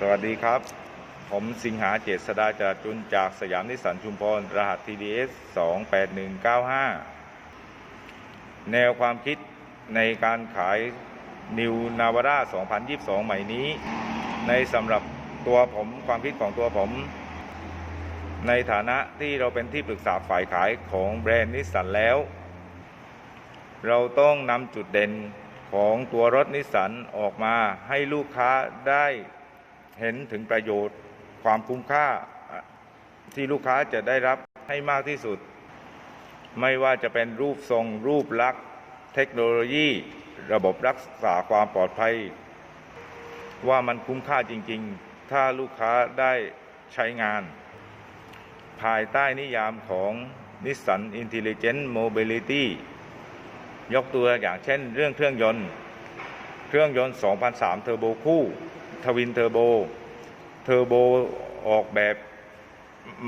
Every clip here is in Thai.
สวัสดีครับ ผมสิงหาเจษดาจาจุนจากสยามนิสสันชุมพร รหัส TDS 28195 แนวความคิดในการขาย New Navara 2022 ใหม่นี้ ในสำหรับตัวผมความคิดของตัวผม ในฐานะที่เราเป็นที่ปรึกษาฝ่ายขายของแบรนด์นิสสันแล้ว เราต้องนำจุดเด่นของตัวรถนิสสันออกมาให้ลูกค้าได้ เห็นถึงประโยชน์ ความคุ้มค่าที่ลูกค้าจะได้รับให้มากที่สุด ไม่ว่าจะเป็นรูปทรง รูปลักษณ์ เทคโนโลยี ระบบรักษาความปลอดภัย ว่ามันคุ้มค่าจริง ๆ ถ้าลูกค้าได้ใช้งาน ภายใต้นิยามของ Nissan Intelligent Mobility ยกตัวอย่างเช่น เรื่องเครื่องยนต์ เครื่องยนต์ 2003 เทอร์โบคู่ ทวินเทอร์โบ เทอร์โบออกแบบ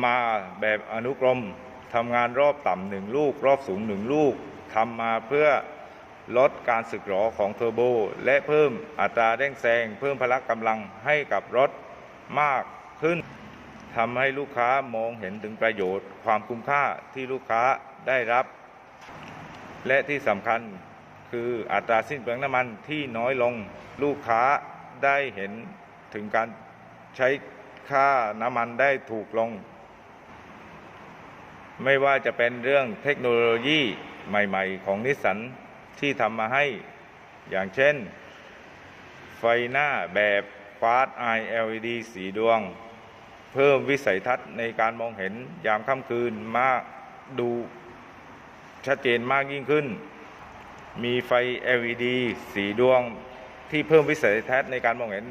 มาแบบอนุกรมทำงานรอบต่ำหนึ่งลูก รอบสูงหนึ่งลูกทำมาเพื่อลดการสึกหรอของเทอร์โบ และเพิ่มอัตราเร่งแซง เพิ่มพละกำลังให้กับรถมากขึ้นทำให้ลูกค้ามองเห็นถึงประโยชน์ ความคุ้มค่าที่ลูกค้าได้รับ และที่สำคัญคืออัตราสิ้นเปลืองน้ำมันที่น้อยลงลูกค้า ได้เห็นถึงการใช้ค่าน้ำมันได้ถูกลง ไม่ว่าจะเป็นเรื่องเทคโนโลยีใหม่ ๆ ของนิสสันที่ทำมาให้อย่างเช่น ไฟหน้าแบบฟาส Eye LED สีดวง เพิ่มวิสัยทัศน์ในการมองเห็นยามค่ำคืนมากดูชัดเจนมากยิ่งขึ้น มีไฟ LED สีดวง ที่เพิ่มวิสัยทัศน์ในการมองเห็น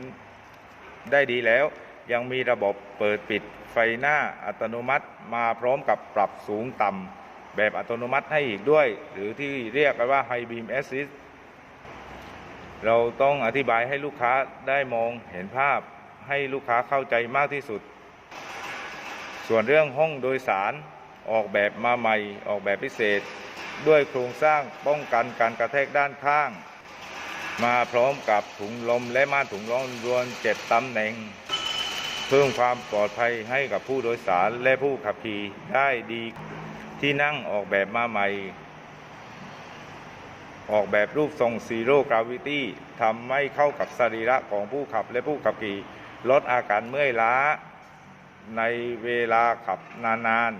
ได้ดีแล้ว ยังมีระบบเปิดปิดไฟหน้าอัตโนมัติมาพร้อมกับปรับสูงต่ำแบบอัตโนมัติให้อีกด้วย หรือที่เรียกกันว่า High Beam Assist เราต้องอธิบายให้ลูกค้าได้มองเห็นภาพให้ลูกค้าเข้าใจมากที่สุด ส่วนเรื่องห้องโดยสารออกแบบมาใหม่ ออกแบบพิเศษ ด้วยโครงสร้างป้องกันการกระแทกด้านข้าง มาพร้อมกับถุงลมและม่านถุงลมรวมเจ็ดตำแหน่ง เพิ่มความปลอดภัยให้กับผู้โดยสารและผู้ขับขี่ได้ดีที่นั่งออกแบบมาใหม่ ออกแบบรูปทรงซีโร่กราวิตี้ทำให้เข้ากับสรีระของผู้ขับและผู้ขับขี่ลดอาการเมื่อยล้า ในเวลาขับนาน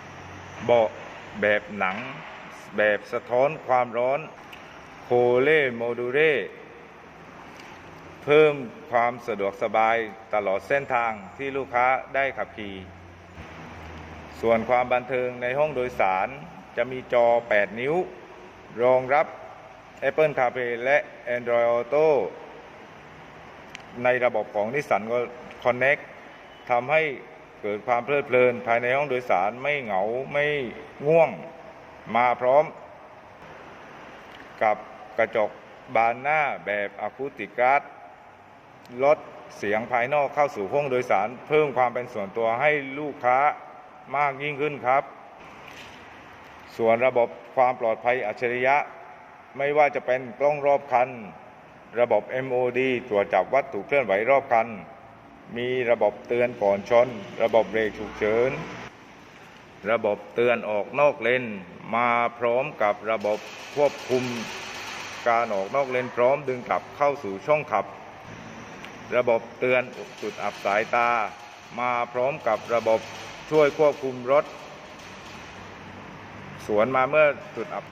ๆเบาะแบบหนัง แบบสะท้อนความร้อน เลโมดูเล่เพิ่มความสะดวกสบายตลอดเส้นทางที่ลูกค้าได้ขับขี่ส่วนความบันเทิงในห้องโดยสารจะมีจอ 8 นิ้ว รองรับ Apple CarPlay และ Android Auto ในระบบของ Nissan Connect ทำให้เกิดความเพลิดเพลินภายในห้องโดยสารไม่เหงาไม่ง่วงมาพร้อมกับ กระจกบานหน้าแบบอะคูติกการ์ดลดเสียงภายนอกเข้าสู่ห้องโดยสาร เพิ่มความเป็นส่วนตัวให้ลูกค้ามากยิ่งขึ้นครับ ส่วนระบบความปลอดภัยอัจฉริยะ ไม่ว่าจะเป็นกล้องรอบคัน ระบบ MOD ตรวจจับวัตถุเคลื่อนไหวรอบคัน มีระบบเตือนก่อนชน ระบบเบรกฉุกเฉิน ระบบเตือนออกนอกเลน มาพร้อมกับระบบควบคุม การออกนอกเลนพร้อมดึงกลับเข้าสู่ช่องขับ ระบบเตือนจุดอับสายตา มาพร้อมกับระบบช่วยควบคุมรถ สวนมาเมื่อจุดอับ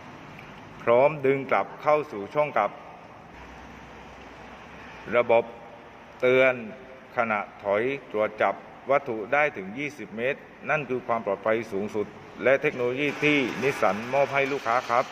พร้อมดึงกลับเข้าสู่ช่องกลับ ระบบเตือนขณะถอยตรวจจับวัตถุได้ถึง 20 เมตร นั่นคือความปลอดภัยสูงสุด และเทคโนโลยีที่นิสสันมอบให้ลูกค้าครับ